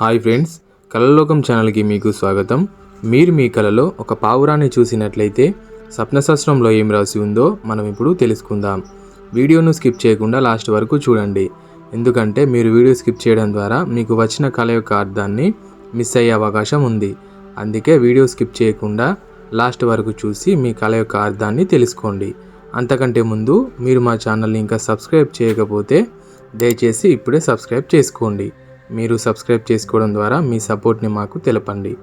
Hi friends కళలోకం ఛానల్కి మీకు స్వాగతం. మీరు మీ కళలో ఒక పావురాన్ని చూసినట్లయితే స్వప్నశాస్త్రంలో ఏం రాసి ఉందో మనం ఇప్పుడు తెలుసుకుందాం. వీడియోను స్కిప్ చేయకుండా లాస్ట్ వరకు చూడండి. ఎందుకంటే మీరు వీడియో స్కిప్ చేయడం ద్వారా మీకు వచ్చిన కళ యొక్క అర్థాన్ని మిస్ అయ్యే అవకాశం ఉంది. అందుకే వీడియో స్కిప్ చేయకుండా లాస్ట్ వరకు చూసి మీ కళ యొక్క అర్థాన్ని తెలుసుకోండి. అంతకంటే ముందు మీరు మా ఛానల్ని ఇంకా సబ్స్క్రైబ్ చేయకపోతే దయచేసి ఇప్పుడే సబ్స్క్రైబ్ చేసుకోండి. మీరు సబ్స్క్రైబ్ చేసుకోవడం ద్వారా మీ సపోర్ట్ని మాకు తెలపండి.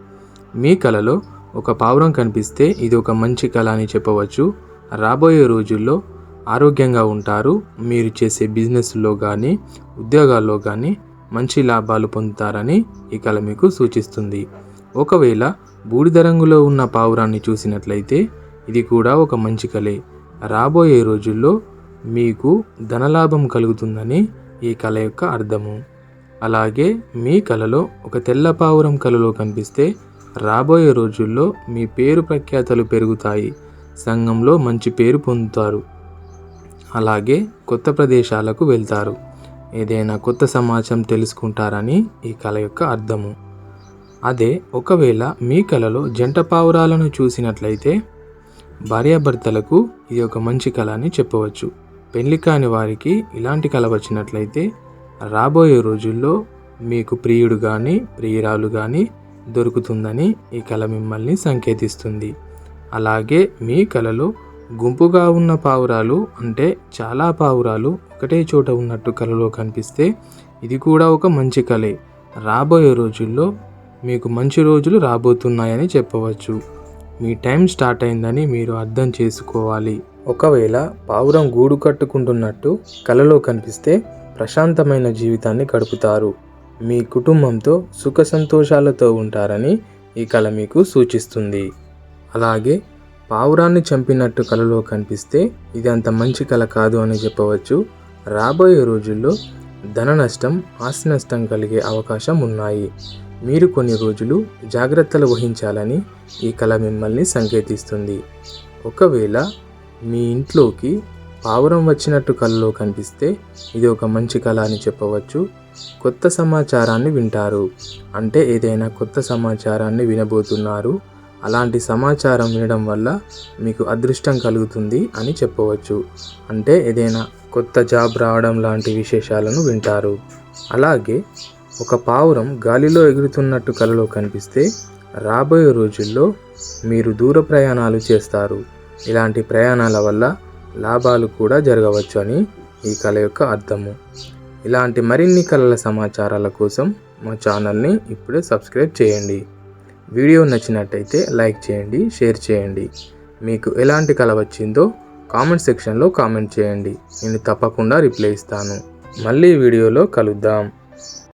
మీ కళలో ఒక పావురం కనిపిస్తే ఇది ఒక మంచి కళ అని చెప్పవచ్చు. రాబోయే రోజుల్లో ఆరోగ్యంగా ఉంటారు. మీరు చేసే బిజినెస్లో కానీ ఉద్యోగాల్లో కానీ మంచి లాభాలు పొందుతారని ఈ కళ మీకు సూచిస్తుంది. ఒకవేళ బూడిద రంగులో ఉన్న పావురాన్ని చూసినట్లయితే ఇది కూడా ఒక మంచి కళే. రాబోయే రోజుల్లో మీకు ధనలాభం కలుగుతుందని ఈ కళ యొక్క అర్థము. అలాగే మీ కళలో ఒక తెల్ల పావురం కళలో కనిపిస్తే రాబోయే రోజుల్లో మీ పేరు ప్రఖ్యాతలు పెరుగుతాయి. సంఘంలో మంచి పేరు పొందుతారు. అలాగే కొత్త ప్రదేశాలకు వెళ్తారు. ఏదైనా కొత్త సమాచారం తెలుసుకుంటారని ఈ కళ యొక్క అర్థము. అదే ఒకవేళ మీ కళలో జంట పావురాలను చూసినట్లయితే భార్యాభర్తలకు ఇది ఒక మంచి కళ అని చెప్పవచ్చు. పెళ్ళి కాని వారికి ఇలాంటి కళ వచ్చినట్లయితే రాబోయే రోజుల్లో మీకు ప్రియుడు కానీ ప్రియురాలు కానీ దొరుకుతుందని ఈ కళ మిమ్మల్ని సంకేతిస్తుంది. అలాగే మీ కళలో గుంపుగా ఉన్న పావురాలు అంటే చాలా పావురాలు ఒకటే చోట ఉన్నట్టు కళలో కనిపిస్తే ఇది కూడా ఒక మంచి కళే రాబోయే రోజుల్లో మీకు మంచి రోజులు రాబోతున్నాయని చెప్పవచ్చు. మీ టైం స్టార్ట్ అయిందని మీరు అర్థం చేసుకోవాలి. ఒకవేళ పావురం గూడు కట్టుకుంటున్నట్టు కలలో కనిపిస్తే ప్రశాంతమైన జీవితాన్ని గడుపుతారు. మీ కుటుంబంతో సుఖ సంతోషాలతో ఉంటారని ఈ కళ మీకు సూచిస్తుంది. అలాగే పావురాన్ని చంపినట్టు కలలో కనిపిస్తే ఇది అంత మంచి కళ కాదు అని చెప్పవచ్చు. రాబోయే రోజుల్లో ధన నష్టం ఆస్తి నష్టం కలిగే అవకాశం ఉన్నాయి. మీరు కొన్ని రోజులు జాగ్రత్తలు వహించాలని ఈ కళ మిమ్మల్ని సంకేతిస్తుంది. ఒకవేళ మీ ఇంట్లోకి పావురం వచ్చినట్టు కళ్ళలో కనిపిస్తే ఇది ఒక మంచి కళ అని చెప్పవచ్చు. కొత్త సమాచారాన్ని వింటారు. అంటే ఏదైనా కొత్త సమాచారాన్ని వినబోతున్నారు. అలాంటి సమాచారం వినడం వల్ల మీకు అదృష్టం కలుగుతుంది అని చెప్పవచ్చు. అంటే ఏదైనా కొత్త జాబ్ రావడం లాంటి విశేషాలను వింటారు. అలాగే ఒక పావురం గాలిలో ఎగురుతున్నట్టు కలలో కనిపిస్తే రాబోయే రోజుల్లో మీరు దూర ప్రయాణాలు చేస్తారు. ఇలాంటి ప్రయాణాల వల్ల లాభాలు కూడా జరగవచ్చు అని ఈ కళ యొక్క అర్థము. ఇలాంటి మరిన్ని కళల సమాచారాల కోసం మా ఛానల్ని ఇప్పుడే సబ్స్క్రైబ్ చేయండి. వీడియో నచ్చినట్టయితే లైక్ చేయండి షేర్ చేయండి. మీకు ఎలాంటి కళ వచ్చిందో కామెంట్ సెక్షన్లో కామెంట్ చేయండి. నేను తప్పకుండా రిప్లై ఇస్తాను. మళ్ళీ వీడియోలో కలుద్దాం.